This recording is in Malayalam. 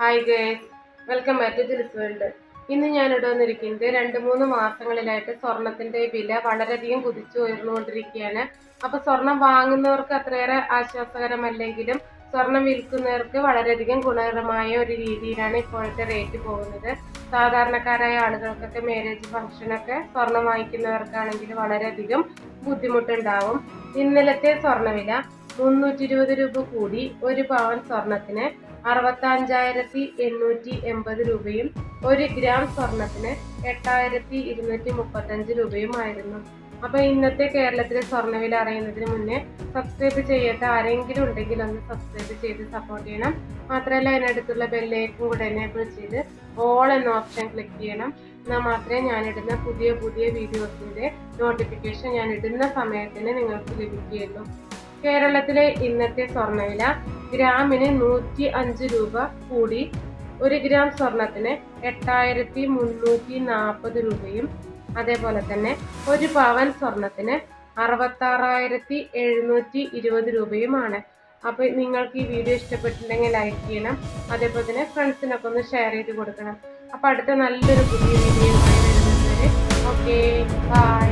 Hi guys welcome back to Jils world ഇന്ന് ഞാൻ വന്നിരിക്കുന്നത് രണ്ട് മൂന്ന് മാസങ്ങളിലായിട്ട് സ്വർണത്തിന്റെ വില വളരെയധികം കുതിച്ചു ഉയർന്നുകൊണ്ടിരിക്കുകയാണ്. അപ്പോൾ സ്വർണം വാങ്ങുന്നവർക്ക് അത്രയേറെ ആശ്വാസകരമല്ലെങ്കിലും സ്വർണം വിൽക്കുന്നവർക്ക് വളരെയധികം ഗുണകരമായ ഒരു രീതിയിലാണ് ഇപ്പോഴത്തെ റേറ്റ് പോകുന്നത്. സാധാരണക്കാരായ ആളുകൾക്കൊക്കെ മാരേജ് ഫംഗ്ഷനൊക്കെ സ്വർണം വാങ്ങിക്കുന്നവർക്കാണെങ്കിൽ വളരെയധികം ബുദ്ധിമുട്ടുണ്ടാവും. ഇന്നലത്തെ സ്വർണവില മുന്നൂറ്റി ഇരുപത് രൂപ കൂടി ഒരു പവൻ സ്വർണത്തിന് അറുപത്തഞ്ചായിരത്തി എണ്ണൂറ്റി എൺപത് രൂപയും ഒരു ഗ്രാം സ്വർണത്തിന് എട്ടായിരത്തി ഇരുന്നൂറ്റി മുപ്പത്തഞ്ച് രൂപയുമായിരുന്നു. അപ്പൊ ഇന്നത്തെ കേരളത്തിലെ സ്വർണവില അറിയുന്നതിന് മുന്നേ സബ്സ്ക്രൈബ് ചെയ്യാത്ത ആരെങ്കിലും ഉണ്ടെങ്കിൽ ഒന്ന് സബ്സ്ക്രൈബ് ചെയ്ത് സപ്പോർട്ട് ചെയ്യണം. മാത്രമല്ല അതിനടുത്തുള്ള ബെല്ലേക്കും കൂടെ എനേബിൾ ചെയ്ത് ഓൾ എന്ന ഓപ്ഷൻ ക്ലിക്ക് ചെയ്യണം. എന്നാൽ മാത്രമേ ഞാനിടുന്ന പുതിയ പുതിയ വീഡിയോസിന്റെ നോട്ടിഫിക്കേഷൻ ഞാൻ ഇടുന്ന സമയത്തിന് നിങ്ങൾക്ക് ലഭിക്കുകയുള്ളൂ. കേരളത്തിലെ ഇന്നത്തെ സ്വർണവില ഗ്രാമിന് നൂറ്റി അഞ്ച് രൂപ കൂടി. ഒരു ഗ്രാം സ്വർണത്തിന് എട്ടായിരത്തി മുന്നൂറ്റി നാൽപ്പത് രൂപയും അതേപോലെ തന്നെ ഒരു പവൻ സ്വർണത്തിന് അറുപത്താറായിരത്തി എഴുന്നൂറ്റി ഇരുപത് രൂപയുമാണ്. അപ്പോൾ നിങ്ങൾക്ക് ഈ വീഡിയോ ഇഷ്ടപ്പെട്ടിട്ടുണ്ടെങ്കിൽ ലൈക്ക് ചെയ്യണം അതേപോലെ തന്നെ ഫ്രണ്ട്സിനൊക്കെ ഒന്ന് ഷെയർ ചെയ്ത് കൊടുക്കണം. അപ്പോൾ അടുത്ത നല്ലൊരു പുതിയ വീഡിയോ ഓക്കെ ബൈ